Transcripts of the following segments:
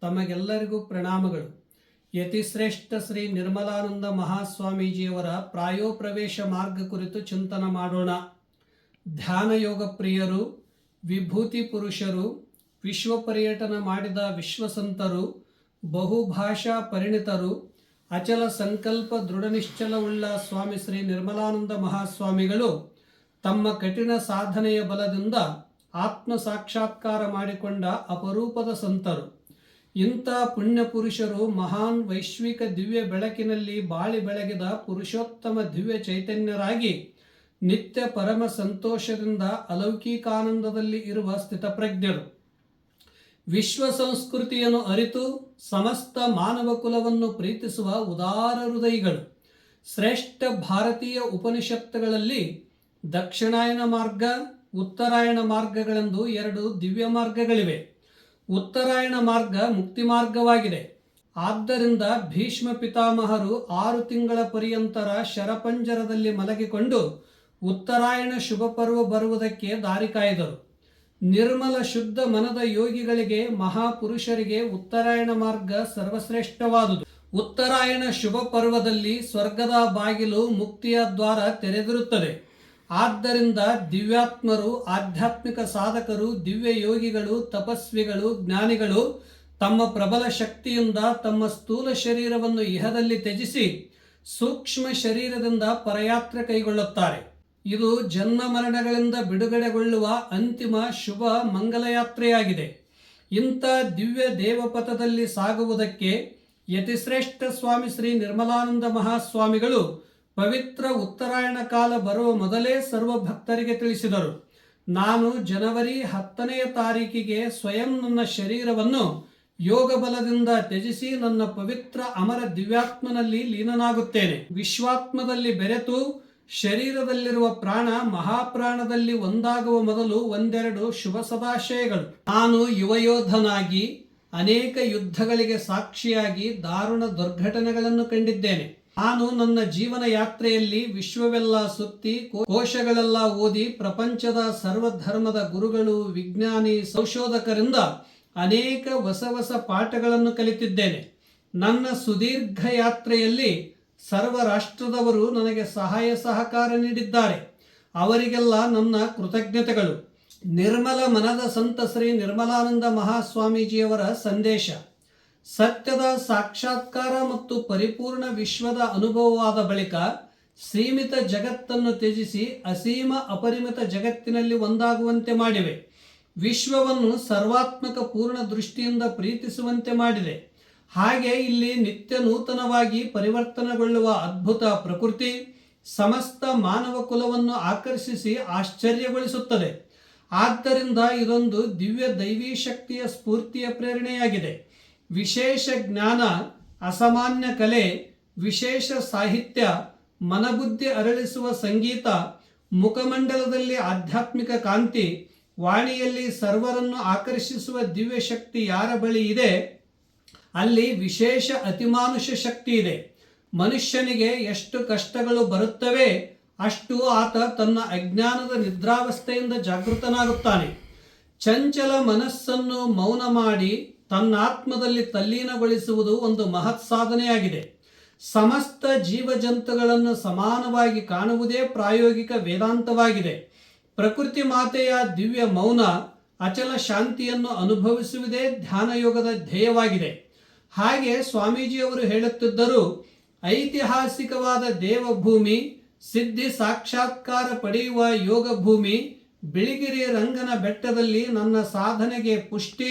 ತಮಗೆಲ್ಲರಿಗೂ ಪ್ರಣಾಮಗಳು. ಯತಿಶ್ರೇಷ್ಠ ಶ್ರೀ ನಿರ್ಮಲಾನಂದ ಮಹಾಸ್ವಾಮೀಜಿಯವರ ಪ್ರಾಯೋಪ್ರವೇಶ ಮಾರ್ಗ ಕುರಿತು ಚಿಂತನ ಮಾಡೋಣ. ಧ್ಯಾನ ಯೋಗ ಪ್ರಿಯರು, ವಿಭೂತಿ ಪುರುಷರು, ವಿಶ್ವ ಪರ್ಯಟನ ಮಾಡಿದ ವಿಶ್ವಸಂತರು, ಬಹುಭಾಷಾ ಪರಿಣಿತರು, ಅಚಲ ಸಂಕಲ್ಪ ದೃಢನಿಶ್ಚಲವುಳ್ಳ ಸ್ವಾಮಿ ಶ್ರೀ ನಿರ್ಮಲಾನಂದ ಮಹಾಸ್ವಾಮಿಗಳು ತಮ್ಮ ಕಠಿಣ ಸಾಧನೆಯ ಬಲದಿಂದ ಆತ್ಮ ಸಾಕ್ಷಾತ್ಕಾರ ಮಾಡಿಕೊಂಡ ಅಪರೂಪದ ಸಂತರು. ಇಂಥ ಪುಣ್ಯ ಪುರುಷರು ಮಹಾನ್ ವೈಶ್ವಿಕ ದಿವ್ಯ ಬೆಳಕಿನಲ್ಲಿ ಬಾಳಿ ಬೆಳಗಿದ ಪುರುಷೋತ್ತಮ ದಿವ್ಯ ಚೈತನ್ಯರಾಗಿ ನಿತ್ಯ ಪರಮ ಸಂತೋಷದಿಂದ ಅಲೌಕಿಕಾನಂದದಲ್ಲಿ ಇರುವ ಸ್ಥಿತಪ್ರಜ್ಞರು. ವಿಶ್ವ ಸಂಸ್ಕೃತಿಯನ್ನು ಅರಿತು ಸಮಸ್ತ ಮಾನವ ಕುಲವನ್ನು ಪ್ರೀತಿಸುವ ಉದಾರ ಹೃದಯಿಗಳು. ಶ್ರೇಷ್ಠ ಭಾರತೀಯ ಉಪನಿಷತ್ತುಗಳಲ್ಲಿ ದಕ್ಷಿಣಾಯನ ಮಾರ್ಗ, ಉತ್ತರಾಯಣ ಮಾರ್ಗಗಳೆಂದು ಎರಡು ದಿವ್ಯ ಮಾರ್ಗಗಳಿವೆ. ಉತ್ತರಾಯಣ ಮಾರ್ಗ ಮುಕ್ತಿ ಮಾರ್ಗವಾಗಿದೆ. ಆದ್ದರಿಂದ ಭೀಷ್ಮ ಪಿತಾಮಹರು ಆರು ತಿಂಗಳ ಪರ್ಯಂತರ ಶರಪಂಜರದಲ್ಲಿ ಮಲಗಿಕೊಂಡು ಉತ್ತರಾಯಣ ಶುಭ ಪರ್ವ ಬರುವುದಕ್ಕೆ ದಾರಿ ಕಾಯ್ದರು. ನಿರ್ಮಲ ಶುದ್ಧ ಮನದ ಯೋಗಿಗಳಿಗೆ ಮಹಾಪುರುಷರಿಗೆ ಉತ್ತರಾಯಣ ಮಾರ್ಗ ಸರ್ವಶ್ರೇಷ್ಠವಾದುದು. ಉತ್ತರಾಯಣ ಶುಭ ಪರ್ವದಲ್ಲಿ ಸ್ವರ್ಗದ ಬಾಗಿಲು ಮುಕ್ತಿಯ ದ್ವಾರ ತೆರೆದಿರುತ್ತದೆ. ಆದ್ದರಿಂದ ದಿವ್ಯಾತ್ಮರು, ಆಧ್ಯಾತ್ಮಿಕ ಸಾಧಕರು ದಿವ್ಯ ಯೋಗಿಗಳು ತಪಸ್ವಿಗಳು, ಜ್ಞಾನಿಗಳು ತಮ್ಮ ಪ್ರಬಲ ಶಕ್ತಿಯಿಂದ ತಮ್ಮ ಸ್ಥೂಲ ಶರೀರವನ್ನು ಇಹದಲ್ಲಿ ತ್ಯಜಿಸಿ ಸೂಕ್ಷ್ಮ ಶರೀರದಿಂದ ಪರಯಾತ್ರೆ ಕೈಗೊಳ್ಳುತ್ತಾರೆ. ಇದು ಜನ್ಮ ಮರಣಗಳಿಂದ ಬಿಡುಗಡೆಗೊಳ್ಳುವ ಅಂತಿಮ ಶುಭ ಮಂಗಲಯಾತ್ರೆಯಾಗಿದೆ. ಇಂಥ ದಿವ್ಯ ದೇವಪಥದಲ್ಲಿ ಸಾಗುವುದಕ್ಕೆ ಯತಿಶ್ರೇಷ್ಠ ಸ್ವಾಮಿ ಶ್ರೀ ನಿರ್ಮಲಾನಂದ ಮಹಾಸ್ವಾಮಿಗಳು ಪವಿತ್ರ ಉತ್ತರಾಯಣ ಕಾಲ ಬರುವ ಮೊದಲೇ ಸರ್ವ ಭಕ್ತರಿಗೆ ತಿಳಿಸಿದರು. ನಾನು ಜನವರಿ ಹತ್ತನೆಯ ತಾರೀಕಿಗೆ ಸ್ವಯಂ ನನ್ನ ಶರೀರವನ್ನು ಯೋಗ ಬಲದಿಂದ ತ್ಯಜಿಸಿ ನನ್ನ ಪವಿತ್ರ ಅಮರ ದಿವ್ಯಾತ್ಮನಲ್ಲಿ ಲೀನನಾಗುತ್ತೇನೆ. ವಿಶ್ವಾತ್ಮದಲ್ಲಿ ಬೆರೆತು ಶರೀರದಲ್ಲಿರುವ ಪ್ರಾಣ ಮಹಾಪ್ರಾಣದಲ್ಲಿ ಒಂದಾಗುವ ಮೊದಲು ಒಂದೆರಡು ಶುಭ ಸದಾಶಯಗಳು. ನಾನು ಯುವಯೋಧನಾಗಿ ಅನೇಕ ಯುದ್ಧಗಳಿಗೆ ಸಾಕ್ಷಿಯಾಗಿ ದಾರುಣ ದುರ್ಘಟನೆಗಳನ್ನು ಕಂಡಿದ್ದೇನೆ. ನಾನು ನನ್ನ ಜೀವನ ಯಾತ್ರೆಯಲ್ಲಿ ವಿಶ್ವವೆಲ್ಲ ಸುತ್ತಿ ಕೋಶಗಳೆಲ್ಲ ಓದಿ ಪ್ರಪಂಚದ ಸರ್ವಧರ್ಮದ ಗುರುಗಳು, ವಿಜ್ಞಾನಿ, ಸಂಶೋಧಕರಿಂದ ಅನೇಕ ಹೊಸ ಹೊಸ ಪಾಠಗಳನ್ನು ಕಲಿತಿದ್ದೇನೆ. ನನ್ನ ಸುದೀರ್ಘ ಯಾತ್ರೆಯಲ್ಲಿ ಸರ್ವ ರಾಷ್ಟ್ರದವರು ನನಗೆ ಸಹಾಯ ಸಹಕಾರ ನೀಡಿದ್ದಾರೆ. ಅವರಿಗೆಲ್ಲ ನನ್ನ ಕೃತಜ್ಞತೆಗಳು. ನಿರ್ಮಲ ಮನದ ಸಂತ ಶ್ರೀ ನಿರ್ಮಲಾನಂದ ಮಹಾಸ್ವಾಮೀಜಿಯವರ ಸಂದೇಶ. ಸತ್ಯದ ಸಾಕ್ಷಾತ್ಕಾರ ಮತ್ತು ಪರಿಪೂರ್ಣ ವಿಶ್ವದ ಅನುಭವವಾದ ಬಳಿಕ ಸೀಮಿತ ಜಗತ್ತನ್ನು ತ್ಯಜಿಸಿ ಅಸೀಮ ಅಪರಿಮಿತ ಜಗತ್ತಿನಲ್ಲಿ ಒಂದಾಗುವಂತೆ ಮಾಡಿವೆ. ವಿಶ್ವವನ್ನು ಸರ್ವಾತ್ಮಕ ಪೂರ್ಣ ದೃಷ್ಟಿಯಿಂದ ಪ್ರೀತಿಸುವಂತೆ ಮಾಡಿದೆ. ಹಾಗೆ ಇಲ್ಲಿ ನಿತ್ಯ ನೂತನವಾಗಿ ಪರಿವರ್ತನೆಗೊಳ್ಳುವ ಅದ್ಭುತ ಪ್ರಕೃತಿ ಸಮಸ್ತ ಮಾನವ ಕುಲವನ್ನು ಆಕರ್ಷಿಸಿ ಆಶ್ಚರ್ಯಗೊಳಿಸುತ್ತದೆ. ಆದ್ದರಿಂದ ಇದೊಂದು ದಿವ್ಯ ದೈವೀ ಶಕ್ತಿಯ ಸ್ಫೂರ್ತಿಯ ಪ್ರೇರಣೆಯಾಗಿದೆ. ವಿಶೇಷ ಜ್ಞಾನ, ಅಸಾಮಾನ್ಯ ಕಲೆ, ವಿಶೇಷ ಸಾಹಿತ್ಯ, ಮನಬುದ್ಧಿ ಅರಳಿಸುವ ಸಂಗೀತ, ಮುಖಮಂಡಲದಲ್ಲಿ ಆಧ್ಯಾತ್ಮಿಕ ಕಾಂತಿ, ವಾಣಿಯಲ್ಲಿ ಸರ್ವರನ್ನು ಆಕರ್ಷಿಸುವ ದಿವ್ಯ ಶಕ್ತಿ ಯಾರ ಬಳಿ ಇದೆ? ಅಲ್ಲಿ ವಿಶೇಷ ಅತಿಮಾನುಷ ಶಕ್ತಿ ಇದೆ. ಮನುಷ್ಯನಿಗೆ ಎಷ್ಟು ಕಷ್ಟಗಳು ಬರುತ್ತವೆ, ಅಷ್ಟು ಆತ ತನ್ನ ಅಜ್ಞಾನದ ನಿದ್ರಾವಸ್ಥೆಯಿಂದ ಜಾಗೃತನಾಗುತ್ತಾನೆ. ಚಂಚಲ ಮನಸ್ಸನ್ನು ಮೌನ ಮಾಡಿ ತನ್ನಾತ್ಮದಲ್ಲಿ ತಲ್ಲೀನಗೊಳಿಸುವುದು ಒಂದು ಮಹತ್ ಸಾಧನೆಯಾಗಿದೆ. ಸಮಸ್ತ ಜೀವಜಂತುಗಳನ್ನು ಸಮಾನವಾಗಿ ಕಾಣುವುದೇ ಪ್ರಾಯೋಗಿಕ ವೇದಾಂತವಾಗಿದೆ. ಪ್ರಕೃತಿ ಮಾತೆಯ ದಿವ್ಯ ಮೌನ ಅಚಲ ಶಾಂತಿಯನ್ನು ಅನುಭವಿಸುವುದೇ ಧ್ಯಾನಯೋಗದ ಧ್ಯೇಯವಾಗಿದೆ. ಹಾಗೆ ಸ್ವಾಮೀಜಿಯವರು ಹೇಳುತ್ತಿದ್ದರು, ಐತಿಹಾಸಿಕವಾದ ದೇವಭೂಮಿ, ಸಿದ್ಧಿ ಸಾಕ್ಷಾತ್ಕಾರ ಪಡೆಯುವ ಯೋಗ ಭೂಮಿ ಬಿಳಿಗಿರಿ ರಂಗನ ಬೆಟ್ಟದಲ್ಲಿ ನನ್ನ ಸಾಧನೆಗೆ ಪುಷ್ಟಿ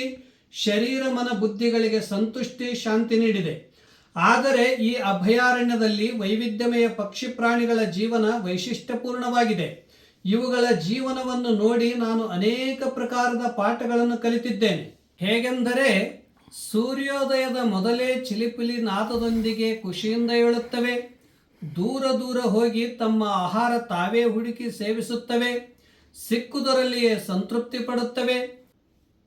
ಶರೀರ ಮನ ಬುದ್ಧಿಗಳಿಗೆ ಸಂತುಷ್ಟಿ, ಶಾಂತಿ ನೀಡಿದೆ. ಆದರೆ ಈ ಅಭಯಾರಣ್ಯದಲ್ಲಿ ವೈವಿಧ್ಯಮಯ ಪಕ್ಷಿ ಪ್ರಾಣಿಗಳ ಜೀವನ ವೈಶಿಷ್ಟ್ಯಪೂರ್ಣವಾಗಿದೆ. ಇವುಗಳ ಜೀವನವನ್ನು ನೋಡಿ ನಾನು ಅನೇಕ ಪ್ರಕಾರದ ಪಾಠಗಳನ್ನು ಕಲಿತಿದ್ದೇನೆ. ಹೇಗೆಂದರೆ, ಸೂರ್ಯೋದಯದ ಮೊದಲೇ ಚಿಲಿಪಿಲಿ ನಾದದೊಂದಿಗೆ ಖುಷಿಯಿಂದ ಏಳುತ್ತವೆ. ದೂರ ದೂರ ಹೋಗಿ ತಮ್ಮ ಆಹಾರ ತಾವೇ ಹುಡುಕಿ ಸೇವಿಸುತ್ತವೆ. ಸಿಕ್ಕುದರಲ್ಲಿಯೇ ಸಂತೃಪ್ತಿ ಪಡುತ್ತವೆ.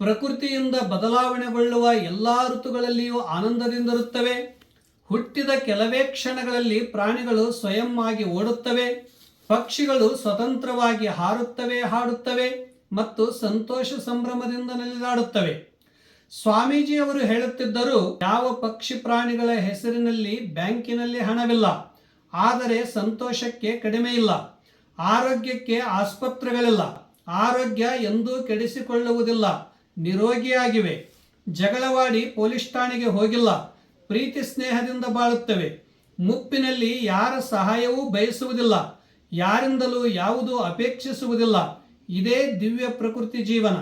ಪ್ರಕೃತಿಯಿಂದ ಬದಲಾವಣೆಗೊಳ್ಳುವ ಎಲ್ಲ ಋತುಗಳಲ್ಲಿಯೂ ಆನಂದದಿಂದಿರುತ್ತವೆ. ಹುಟ್ಟಿದ ಕೆಲವೇ ಕ್ಷಣಗಳಲ್ಲಿ ಪ್ರಾಣಿಗಳು ಸ್ವಯಂ ಆಗಿ ಓಡುತ್ತವೆ. ಪಕ್ಷಿಗಳು ಸ್ವತಂತ್ರವಾಗಿ ಹಾರುತ್ತವೆ, ಹಾಡುತ್ತವೆ ಮತ್ತು ಸಂತೋಷ ಸಂಭ್ರಮದಿಂದ ನಲಿದಾಡುತ್ತವೆ. ಸ್ವಾಮೀಜಿಯವರು ಹೇಳುತ್ತಿದ್ದರು, ಯಾವ ಪಕ್ಷಿ ಪ್ರಾಣಿಗಳ ಹೆಸರಿನಲ್ಲಿ ಬ್ಯಾಂಕಿನಲ್ಲಿ ಹಣವಿಲ್ಲ, ಆದರೆ ಸಂತೋಷಕ್ಕೆ ಕಡಿಮೆ ಇಲ್ಲ, ಆರೋಗ್ಯಕ್ಕೆ ಆಸ್ಪತ್ರೆಗಳಿಲ್ಲ, ಆರೋಗ್ಯ ಎಂದೂ ಕೆಡಿಸಿಕೊಳ್ಳುವುದಿಲ್ಲ. ನಿರೋಗಿಯಾಗಿವೆ. ಜಗಳವಾಡಿ ಪೊಲೀಸ್ ಠಾಣೆಗೆ ಹೋಗಿಲ್ಲ. ಪ್ರೀತಿ ಸ್ನೇಹದಿಂದ ಬಾಳುತ್ತವೆ. ಮುಪ್ಪಿನಲ್ಲಿ ಯಾರ ಸಹಾಯವೂ ಬಯಸುವುದಿಲ್ಲ. ಯಾರಿಂದಲೂ ಯಾವುದೂ ಅಪೇಕ್ಷಿಸುವುದಿಲ್ಲ. ಇದೇ ದಿವ್ಯ ಪ್ರಕೃತಿ ಜೀವನ.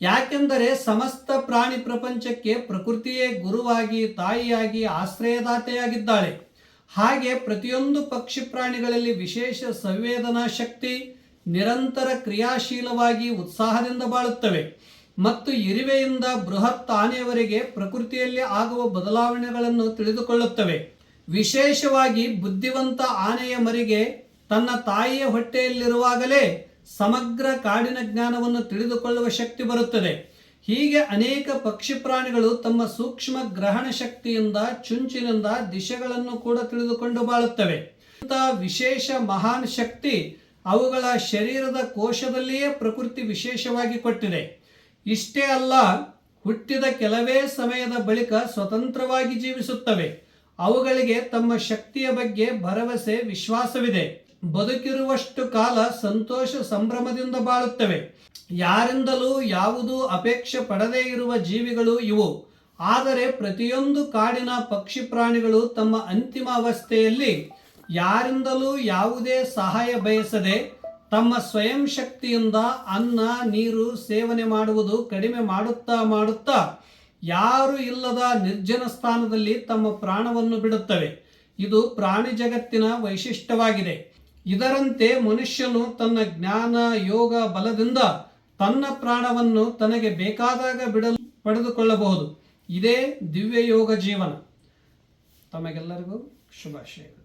ಯಾಕೆಂದರೆ ಸಮಸ್ತ ಪ್ರಾಣಿ ಪ್ರಪಂಚಕ್ಕೆ ಪ್ರಕೃತಿಯೇ ಗುರುವಾಗಿ, ತಾಯಿಯಾಗಿ, ಆಶ್ರಯದಾತೆಯಾಗಿದ್ದಾಳೆ. ಹಾಗೆ ಪ್ರತಿಯೊಂದು ಪಕ್ಷಿ ಪ್ರಾಣಿಗಳಲ್ಲಿ ವಿಶೇಷ ಸಂವೇದನಾ ಶಕ್ತಿ ನಿರಂತರ ಕ್ರಿಯಾಶೀಲವಾಗಿ ಉತ್ಸಾಹದಿಂದ ಬಾಳುತ್ತವೆ. ಮತ್ತು ಇರುವೆಯಿಂದ ಬೃಹತ್ ಆನೆಯವರೆಗೆ ಪ್ರಕೃತಿಯಲ್ಲಿ ಆಗುವ ಬದಲಾವಣೆಗಳನ್ನು ತಿಳಿದುಕೊಳ್ಳುತ್ತವೆ. ವಿಶೇಷವಾಗಿ ಬುದ್ಧಿವಂತ ಆನೆಯ ಮರಿಗೆ ತನ್ನ ತಾಯಿಯ ಹೊಟ್ಟೆಯಲ್ಲಿರುವಾಗಲೇ ಸಮಗ್ರ ಕಾಡಿನ ಜ್ಞಾನವನ್ನು ತಿಳಿದುಕೊಳ್ಳುವ ಶಕ್ತಿ ಬರುತ್ತದೆ. ಹೀಗೆ ಅನೇಕ ಪಕ್ಷಿ ಪ್ರಾಣಿಗಳು ತಮ್ಮ ಸೂಕ್ಷ್ಮ ಗ್ರಹಣ ಶಕ್ತಿಯಿಂದ, ಚುಂಚಿನಿಂದ ದಿಶೆಗಳನ್ನು ಕೂಡ ತಿಳಿದುಕೊಂಡು ಬಾಳುತ್ತವೆ. ಇಂತಹ ವಿಶೇಷ ಮಹಾನ್ ಶಕ್ತಿ ಅವುಗಳ ಶರೀರದ ಕೋಶದಲ್ಲಿಯೇ ಪ್ರಕೃತಿ ವಿಶೇಷವಾಗಿ ಕೊಟ್ಟಿದೆ. ಇಷ್ಟೇ ಅಲ್ಲ, ಹುಟ್ಟಿದ ಕೆಲವೇ ಸಮಯದ ಬಳಿಕ ಸ್ವತಂತ್ರವಾಗಿ ಜೀವಿಸುತ್ತವೆ. ಅವುಗಳಿಗೆ ತಮ್ಮ ಶಕ್ತಿಯ ಬಗ್ಗೆ ಭರವಸೆ, ವಿಶ್ವಾಸವಿದೆ. ಬದುಕಿರುವಷ್ಟು ಕಾಲ ಸಂತೋಷ ಸಂಭ್ರಮದಿಂದ ಬಾಳುತ್ತವೆ. ಯಾರಿಂದಲೂ ಯಾವುದೂ ಅಪೇಕ್ಷೆ ಪಡದೇ ಇರುವ ಜೀವಿಗಳು ಇವು. ಆದರೆ ಪ್ರತಿಯೊಂದು ಕಾಡಿನ ಪಕ್ಷಿ ಪ್ರಾಣಿಗಳು ತಮ್ಮ ಅಂತಿಮ ಅವಸ್ಥೆಯಲ್ಲಿ ಯಾರಿಂದಲೂ ಯಾವುದೇ ಸಹಾಯ ಬಯಸದೆ ತಮ್ಮ ಸ್ವಯಂ ಶಕ್ತಿಯಿಂದ ಅನ್ನ, ನೀರು ಸೇವನೆ ಮಾಡುವುದು ಕಡಿಮೆ ಮಾಡುತ್ತಾ ಮಾಡುತ್ತಾ ಯಾರು ಇಲ್ಲದ ನಿರ್ಜನ ಸ್ಥಾನದಲ್ಲಿ ತಮ್ಮ ಪ್ರಾಣವನ್ನು ಬಿಡುತ್ತವೆ. ಇದು ಪ್ರಾಣಿ ಜಗತ್ತಿನ ವೈಶಿಷ್ಟ್ಯವಾಗಿದೆ. ಇದರಂತೆ ಮನುಷ್ಯನು ತನ್ನ ಜ್ಞಾನ, ಯೋಗ, ಬಲದಿಂದ ತನ್ನ ಪ್ರಾಣವನ್ನು ತನಗೆ ಬೇಕಾದಾಗ ಬಿಡಲು ಪಡೆದುಕೊಳ್ಳಬಹುದು. ಇದೇ ದಿವ್ಯ ಯೋಗ ಜೀವನ. ತಮಗೆಲ್ಲರಿಗೂ ಶುಭಾಶಯಗಳು.